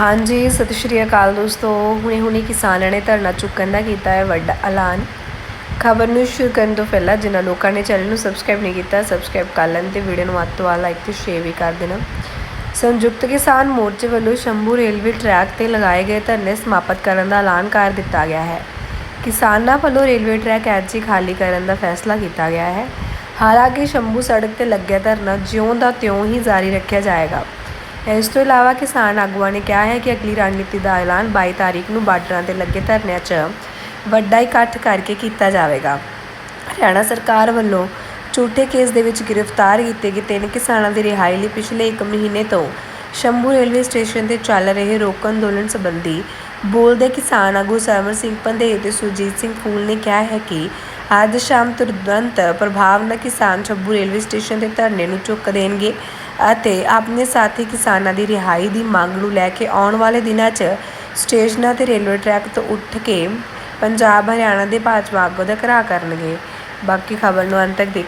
ਹਾਂਜੀ, ਸਤਿ ਸ਼੍ਰੀ ਅਕਾਲ ਦੋਸਤੋ। ਹੁਣੇ ਹੁਣੇ ਕਿਸਾਨਾਂ ਨੇ ਧਰਨਾ ਚੁੱਕਣ ਦਾ ਕੀਤਾ ਹੈ, ਵੱਡਾ ਐਲਾਨ। ਖਬਰ ਨੂੰ ਸ਼ੁਰੂ ਕਰਨ ਤੋਂ ਪਹਿਲਾਂ ਜਿਨ੍ਹਾਂ ਲੋਕਾਂ ਨੇ ਚੈਨਲ ਨੂੰ ਸਬਸਕ੍ਰਾਈਬ ਨਹੀਂ ਕੀਤਾ ਸਬਸਕ੍ਰਾਈਬ ਕਰ ਲੈਣ ਤੇ ਵੀਡੀਓ ਨੂੰ ਵੱਧ ਤੋਂ ਵੱਧ ਲਾਈਕ ਤੇ ਸ਼ੇਅਰ ਵੀ ਕਰ ਦੇਣਾ। ਸੰਯੁਕਤ ਕਿਸਾਨ ਮੋਰਚੇ ਵੱਲੋਂ ਸ਼ੰਭੂ ਰੇਲਵੇ ਟਰੈਕ ਤੇ ਲਗਾਏ ਗਏ ਧਰਨੇ ਸਮਾਪਤ ਕਰਨ ਦਾ ਐਲਾਨ ਕਰ ਦਿੱਤਾ ਗਿਆ ਹੈ। ਕਿਸਾਨਾਂ ਵੱਲੋਂ ਰੇਲਵੇ ਟਰੈਕ ਐਤਜੀ ਖਾਲੀ ਕਰਨ ਦਾ ਫੈਸਲਾ ਕੀਤਾ ਗਿਆ ਹੈ। ਹਾਲਾਂਕਿ ਸ਼ੰਭੂ ਸੜਕ ਤੇ ਲੱਗਿਆ ਧਰਨਾ ਜਿਉਂ ਦਾ ਤਿਉਂ ਹੀ ਜਾਰੀ ਰੱਖਿਆ ਜਾਏਗਾ। ਇਸ ਤੋਂ ਇਲਾਵਾ ਕਿਸਾਨ ਆਗੂਆਂ ਨੇ ਕਿਹਾ ਹੈ ਕਿ ਅਗਲੀ ਰਣਨੀਤੀ ਦਾ ਐਲਾਨ 22 ਤਾਰੀਖ ਨੂੰ ਬਾਰਡਰਾਂ ਤੇ ਲੱਗੇ ਧਰਨਿਆਂ 'ਚ ਵੱਡਾ ਇਕੱਠ ਕਰਕੇ ਕੀਤਾ ਜਾਵੇਗਾ। ਹਰਿਆਣਾ ਸਰਕਾਰ ਵੱਲੋਂ ਝੂਠੇ ਕੇਸ ਦੇ ਵਿੱਚ ਗ੍ਰਿਫਤਾਰ ਕੀਤੇ ਗਏ ਤਿੰਨ ਕਿਸਾਨਾਂ ਦੀ ਰਿਹਾਈ ਲਈ ਪਿਛਲੇ 1 ਮਹੀਨੇ ਤੋਂ ਸ਼ੰਭੂ ਰੇਲਵੇ ਸਟੇਸ਼ਨ ਤੇ ਚੱਲ ਰਹੇ ਰੋਕ ਅੰਦੋਲਨ ਸੰਬੰਧੀ ਬੋਲਦੇ ਕਿਸਾਨ ਆਗੂ ਸਰਵਰ ਸਿੰਘ ਪੰਧੇਰ ਤੇ ਸੁਰਜੀਤ ਸਿੰਘ ਫੂਲ ਨੇ ਕਿਹਾ ਹੈ ਕਿ ਅੱਜ ਸ਼ਾਮ ਤੁਰੰਤ ਪ੍ਰਭਾਵ ਨਾਲ ਕਿਸਾਨ ਸ਼ੰਭੂ ਰੇਲਵੇ ਸਟੇਸ਼ਨ ਤੇ ਧਰਨੇ ਨੂੰ ਚੁੱਕ ਦੇਣਗੇ। ਅਤੇ ਆਪਣੇ ਸਾਥੀ ਕਿਸਾਨਾਂ ਦੀ ਰਿਹਾਈ ਦੀ ਮੰਗ ਨੂੰ ਲੈ ਕੇ ਆਉਣ ਵਾਲੇ ਦਿਨਾਂ 'ਚ ਸਟੇਸ਼ਨਾਂ ਤੇ ਰੇਲਵੇ ਟਰੈਕ ਤੋਂ ਉੱਠ ਕੇ ਪੰਜਾਬ, ਹਰਿਆਣਾ ਦੇ ਭਾਜਪਾ ਆਗੂ ਦਾ ਘਰਾਓ ਕਰਨਗੇ। ਬਾਕੀ ਖਬਰ ਨੂੰ ਅੰਤ ਤੱਕ ਦੇਖ